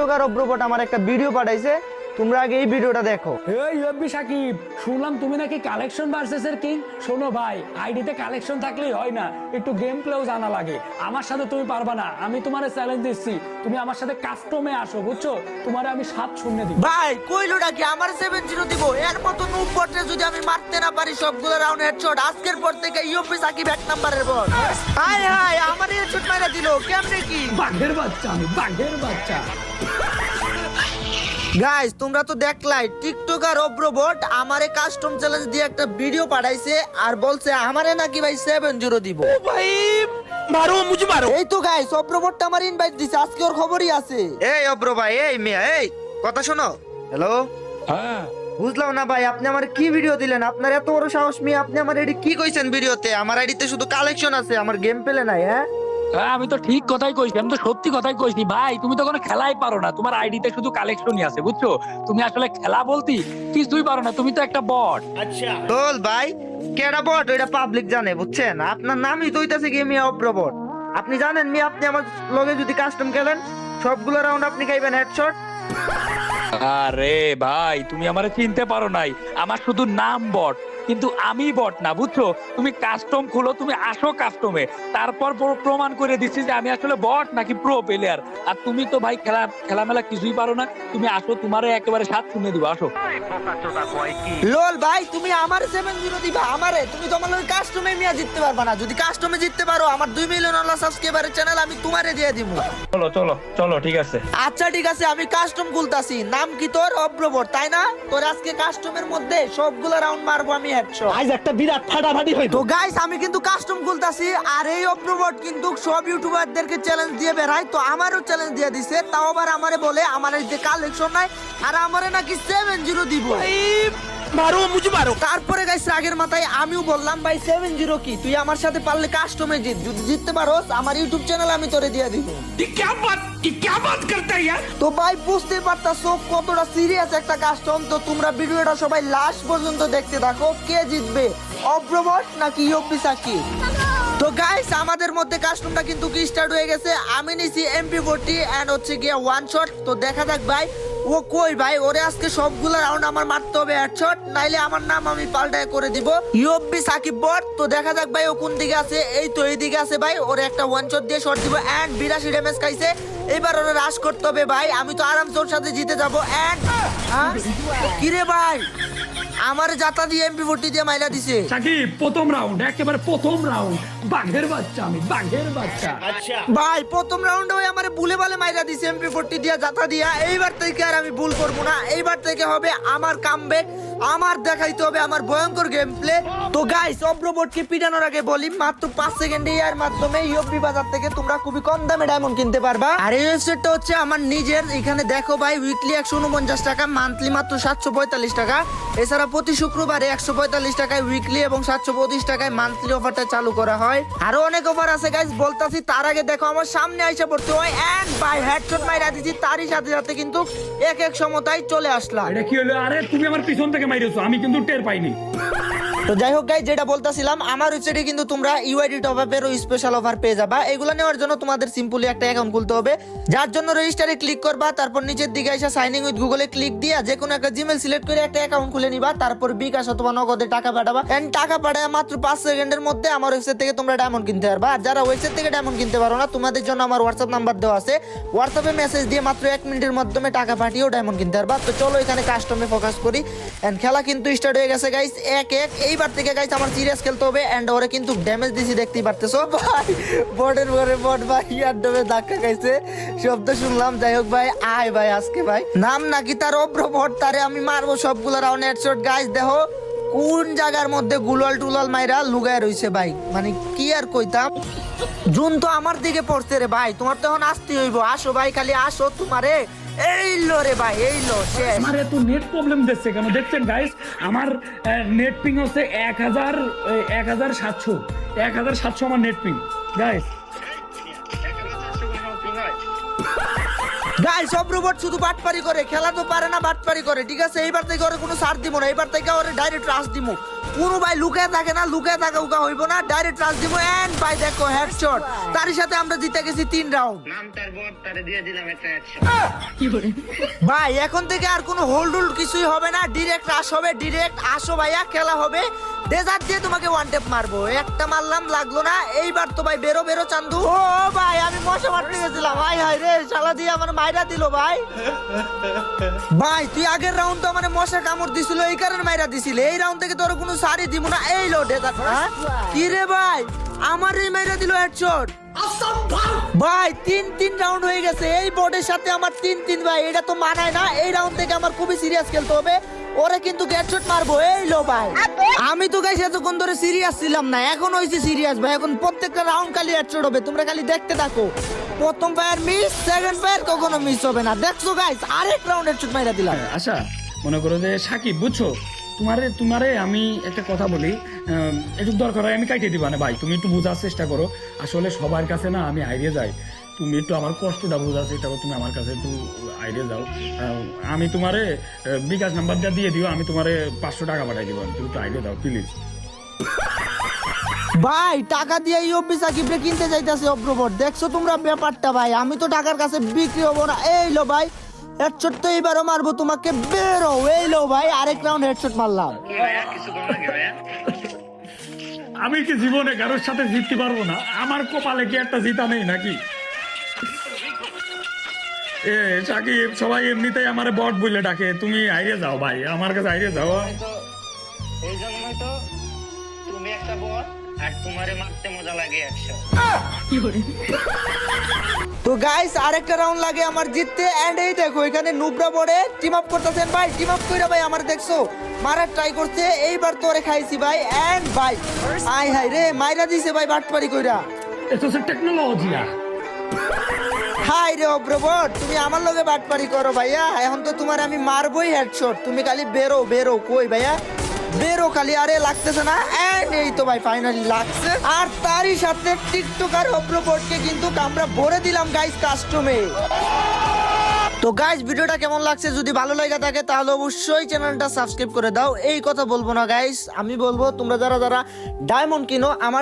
TikToker অব্রবট আমার একটা video পাঠাইছে। তোমরা আগে এই ভিডিওটা দেখো। এই ইউএফবি সাকিব শুনলাম তুমি নাকি কালেকশন ভার্সেস এর কিং শোনো ভাই আইডিতে কালেকশন থাকলেই হয় না। একটু গেম প্লেও জানা লাগে। আমার সাথে তুমি পারবা না। আমি তোমার চ্যালেঞ্জ দিচ্ছি। তুমি আমার সাথে কাস্টমে আসো বুঝছ? তোমারে আমি সাত শূন্য দিব। ভাই কইলোটা কি আমার সেভেন জিরো দিব? এর মতো নুব বটে যদি আমি মারতে না পারি সবগুলো রাউন্ড হেডশট আজকের পর থেকে ইউপি সাকিব এক নাম্বারের বল হাই হাই আমার হেডশট মারা দিল। কেমনে কি? বাঘের বাচ্চা আমি বাঘের বাচ্চা। গাইস তোমরা তো দেখলাই টিকটক টিকটকার অব্রবট আমারে কাস্টম চ্যালেঞ্জ দিয়ে একটা ভিডিও পাঠাইছে আর বলছে আমারে নাকি ভাই সেভেন জিরো দিব। ভাই মারো মুঝে মারো। এই তো গাইস অব্রবটটা আমার ইনভাইট দিছে আজকে ওর খবরই আছে। এই অব্র ভাই এই মিয়া এই কথা শোনো। হ্যালো হ্যাঁ। বুঝলাম না ভাই আপনি আমার কি ভিডিও দিলেন? আপনার এত বড় সাহস মিয়া আপনি আমার এডি কি কইছেন ভিডিওতে আমার আইডিতে শুধু কালেকশন আছে আমার গেম পেলে নাই হ্যাঁ, আমি তো ঠিক কথাই কইছি আমি তো সত্যি কথাই কইছি। ভাই তুমি তো কোনো খেলাই পারো না তোমার আইডিতে শুধু কালেকশনই আছে বুঝছ? তুমি আসলে খেলা বলতি কিছুই পারো না তুমি তো একটা বট তোল ভাই কেডা বট ওইটা পাবলিক জানে বুঝছেন? আপনার নামই তো হইতাছে কি মিয়া অব্রবট আপনি জানেন মিয়া আপনি আমার লগে যদি কাস্টম খেলেন সবগুলো রাউন্ড আপনি খাইবেন হেডশট আরে ভাই তুমি আমারে চিনতে পারো নাই আমার শুধু নাম বট কিন্তু আমি বট না বুঝছ? তুমি কাস্টম খুলো তুমি আসো কাস্টমে তারপর প্রমাণ করে দিচ্ছি যে আমি আসলে বট নাকি প্রো প্লেয়ার আর তুমি তো ভাই খেলা খেলামেলা কিছুই পারো না। তুমি আসো তোমারে একেবারে সাত শুনে দিব আসো। লোল ভাই তুমি আমার সেভেন জিরো দিবা আমারে? তুমি তো আমার কাস্টমে মিয়া জিততে পারবা না। যদি কাস্টমে জিততে পারো আমার দুই মিলিয়ন আল্লাহ সাবস্ক্রাইবারের চ্যানেল আমি তোমারে দিয়ে দিব চলো চলো চলো ঠিক আছে। আচ্ছা ঠিক আছে আমি কাস্টম খুলতাছি। নাম কি তোর? অব্রবর তাই না? তোর আজকে কাস্টমের মধ্যে সবগুলো রাউন্ড মারবো আমি আজ একটা বিরাট ফাটাফাটি হইল। তো গাইস আমি কিন্তু কাস্টম খুলতাছি আর এই অব্রবট কিন্তু সব ইউটিউবারদেরকে চ্যালেঞ্জ দিয়ে বেড়াই তো আমারও চ্যালেঞ্জ দিয়ে দিছে তাও আবার আমারে বলে আমার এই যে কালেকশন নাই আর আমারে নাকি সেভেন জিরো দিব। মারো মুজি মারো। তারপরে গাইস রাগের মাথায় আমিও বললাম ভাই সেভেন জিরো কি? তুই আমার সাথে পারলে কাস্টমে জিত। যদি জিততে পারোস আমার ইউটিউব চ্যানেল আমি তোরে দিয়ে দিব। তো ভাই বুঝতে পারতাছো কতটা সিরিয়াস একটা কাস্টম তো তোমরা ভিডিওটা সবাই লাস্ট পর্যন্ত দেখতে থাকো কে জিতবে? অব্রবট নাকি ইয়োপি সাকিব? তো গাইস আমাদের মধ্যে কাস্টমটা কিন্তু কি স্টার্ট হয়ে গেছে? আমি নিছি এমপি ফোরটি অ্যান্ড হচ্ছে গিয়ে ওয়ান শট তো দেখা যাক ভাই ও কই ভাই? ওরে আজকে সবগুলো রাউন্ড আমার মারতে হবে হেডশট নাইলে আমার নাম আমি পাল্টায় করে দিব। ইউএফবি সাকিব বট, তো দেখা যাক ভাই ও কোন দিকে আছে। এই তো এই দিকে আছে ভাই, ওরে একটা ওয়ান শট দিয়ে শট দিব। এন্ড বিরাশি ড্যামেজ খাইছে। এবার ওরে রাশ করতে হবে ভাই। আমি তো আরামসে ওর সাথে জিতে যাব। এন্ড কিরে ভাই? আমার জাতা দিয়ে এমপি ফোরটি দিয়ে মাইলা দিছে। সাকিব প্রথম রাউন্ড একেবারে প্রথম রাউন্ড বাঘের বাচ্চা আমি বাঘের বাচ্চা। ভাই প্রথম রাউন্ডে ওই আমার বুলে বালে মাইরা দিছে এমপি ফোরটি দিয়ে জাতা দিয়া। এইবার থেকে আর আমি ভুল করব না। এইবার থেকে হবে আমার কামব্যাক আমার দেখাইতে হবে আমার ভয়ঙ্কর গেম প্লে তো গাইস অব্রবোর্ডকে পিটানোর আগে বলি, মাত্র পাঁচ সেকেন্ডে এর মাধ্যমে ইউপি বাজার থেকে তোমরা খুবই কম দামে ডায়মন্ড কিনতে পারবা। আর এই ওয়েবসাইটটা হচ্ছে আমার নিজের, এখানে দেখো ভাই উইকলি একশো উনপঞ্চাশ টাকা মান্থলি মাত্র সাতশো পঁয়তাল্লিশ টাকা। এছাড়া প্রতি শুক্রবারে একশো পঁয়তাল্লিশ টাকায় উইকলি এবং সাতশো পঁচিশ টাকায় মান্থলি অফারটা চালু করা হয়। আরও অনেক অফার আছে গাইস বলতাছি, তার আগে দেখো আমার সামনে আইসা পড়তে হয় এন্ড বাই হেডশট মাইরা দিছি, তারই সাথে সাথে কিন্তু এক এক সমতায় চলে আসলাম। এটা কি হলো? আরে, তুমি আমার পিছন থেকে মাইরেছো আমি কিন্তু টের পাইনি। তো যাই হোক গাইজ যেটা বলতেছিলাম, আমার ওয়েবসাইটে কিন্তু তোমরা ইউআইডি টপ আপের স্পেশাল অফার পেয়ে যাবা। এগুলো নেওয়ার জন্য তোমাদের সিম্পলি একটা অ্যাকাউন্ট খুলতে হবে। যার জন্য রেজিস্টারে ক্লিক করবা, তারপর নিচের দিকে এসে সাইনিং উইথ গুগলে ক্লিক দিয়া যে কোনো একটা জিমেল সিলেক্ট করে একটা অ্যাকাউন্ট খুলে নিবা, তারপর বিকাশ অথবা নগদে টাকা পাঠাবা। এন্ড টাকা পাঠায় মাত্র পাঁচ সেকেন্ডের মধ্যে আমার ওয়েবসাইট থেকে তোমরা ডায়মন্ড কিনতে পারবা। আর যারা ওয়েবসাইট থেকে ডায়মন্ড কিনতে পারো না, তোমাদের জন্য আমার হোয়াটসঅ্যাপ নাম্বার দেওয়া আছে। হোয়াটসঅ্যাপে মেসেজ দিয়ে মাত্র এক মিনিটের মাধ্যমে টাকা পাঠিয়েও ডায়মন্ড কিনতে পারবা। তো চলো এখানে কাস্টমে ফোকাস করি। এন্ড খেলা কিন্তু স্টার্ট হয়ে গেছে গাইস এক এক। এইবার থেকে আমার সিরিয়াস খেলতে হবে ওরে কিন্তু ড্যামেজ দিছি, দেখতেই পারতেছো। ভাই ভাই ডবে ধাক্কা খাইছে। শব্দ শুনলাম, যাই হোক ভাই, আয় ভাই আজকে ভাই। নাম নাকি তার অব্র বট, তারে আমি মারবো সবগুলো রাউন্ড হেডশট গাইস দেখো কোন জায়গার মধ্যে গুলাল টুলাল মাইরা লুগায় রইছে ভাই। মানে কি আর কইতাম? জুন তো আমার দিকে পড়ছে রে ভাই, তোমার তো এখন আসতে হইব। আসো ভাই, খালি আসো তোমারে। এই লো রে ভাই এই লো শেষ। আমার এত নেট প্রবলেম দিচ্ছে কেন? দেখছেন গাইস আমার নেট পিং হচ্ছে এক হাজার এক হাজার সাতশো। এক হাজার সাতশো আমার নেট পিং গাইস গাই সব রোবট শুধু বাটপারি করে খেলা তো পারে না বাটপারি করে ঠিক আছে? এইবার থেকে ওরে কোনো সার দিব না এইবার থেকে ওরে ডাইরেক্ট রাস দিব। কোনো ভাই লুকে থাকে না লুকে থাকে উকা হইব না ডাইরেক্ট টাচ দিব এন্ড ভাই দেখো হেডশট তার সাথে আমরা জিতে গেছি তিন রাউন্ড নাম তার বট তারে দিয়ে দিলাম একটা ভাই এখন থেকে আর কোনো হোল্ড হোল্ড কিছুই হবে না ডিরেক্ট রাশ হবে ডিরেক্ট আসো ভাইয়া খেলা হবে। ডেজার্ট দিয়ে তোমাকে ওয়ান টেপ মারবো। একটা মারলাম লাগল না। এইবার তো ভাই বেরো বেরো চান্দু। ও ভাই আমি মশা মারতে গেছিলাম। ভাই হাই রে শালা দিয়ে আমার মাইরা দিল ভাই। ভাই তুই আগের রাউন্ড তো আমার মশা কামড় দিছিল এই কারণে মাইরা দিছিল। এই রাউন্ড থেকে তোর কোনো সারি দিব না। এই লো ডেজার্ট কি রে ভাই? আমার এই মাইরা দিল হেডশট ভাই তিন তিন রাউন্ড হয়ে গেছে। এই বোর্ডের সাথে আমার তিন তিন ভাই। এটা তো মানায় না। এই রাউন্ড থেকে আমার খুবই সিরিয়াস খেলতে হবে। ওরে কিন্তু গ্যাটশট মারবো এই লো ভাই। আমি তো গাইছি এতক্ষণ ধরে সিরিয়াস ছিলাম না এখন হয়েছে সিরিয়াস ভাই এখন প্রত্যেকটা রাউন্ড খালি হেডশট হবে তোমরা খালি দেখতে থাকো। প্রথম ফায়ার মিস সেকেন্ড ফায়ার কখনো মিস হবে না। দেখছ গাইস আরেক রাউন্ড হেডশট মাইরা দিলাম। আচ্ছা মনে করো যে সাকিব বুঝছ? তোমারে তোমারে আমি একটা কথা বলি একটু দরকার হয় আমি কাইটে দিবা না ভাই তুমি একটু বোঝার চেষ্টা করো। আসলে সবার কাছে না আমি হারিয়ে যাই। তুমি একটু আমার কষ্টটা চেষ্টা করো তুমি আমার কাছে একটু আইডিয়া যাও আম, তোমারে বিকাশ নাম্বারটা দিয়ে দিও আমি তোমারে পাঁচশো টাকা পাঠাই দিব। তুমি একটু হারিয়ে দাও প্লিজ ভাই টাকা দিয়ে এই ইউপি সাকিবরে কিনতে যাইতাছে অব্রবর দেখছ তোমরা ব্যাপারটা ভাই? আমি তো টাকার কাছে বিক্রি হব না। এই লো ভাই হেডশট তো এইবারও মারবো তোমাকে। বেরো এই লো ভাই আরেক রাউন্ড হেডশট মারলাম। আমি কি জীবনে কারোর সাথে জিততে পারব না? আমার কপালে কি একটা জিতা নেই নাকি? এ সাকিব সবাই এমনিতেই আমার বট বলে ডাকে। তুমি হারিয়ে যাও ভাই আমার কাছে হারিয়ে যাও। এই জন্যই তো তুমি একটা বট আর তোমারে মারতে মজা লাগে একশো তো গাইস আরেকটা রাউন্ড লাগে আমার জিততে। এন্ড এই দেখো এখানে নুবরা বড়ে টিম আপ করতেছেন ভাই টিম আপ কইরা ভাই আমার দেখছ মারার ট্রাই করছে। এইবার তোরে খাইছি ভাই এন্ড ভাই আই হাই রে মাইরা দিছে ভাই বাটপারি কইরা। এটা হচ্ছে টেকনোলজি হাই রে অব্রবট তুমি আমার লগে বাটপারি করো ভাইয়া। এখন তো তোমার আমি মারবই হেডশট তুমি খালি বেরো বেরো, কই ভাইয়া? বেরো খালি, আরে লাগতেছে না? এই তো ভাই ফাইনালি লাগছে। আর তারই সাথে অব্রবটকে কিন্তু আমরা ভরে দিলাম গাইস কাস্টমে তো ভিডিওটা কেমন লাগছে? যদি ভালো লাগে থাকে, তাহলে অবশ্যই চ্যানেলটা সাবস্ক্রাইব করে দাও। এই কথা বলব না গাইস আমি বলব, তোমরা যারা যারা ডায়মন্ড কিনো, আমার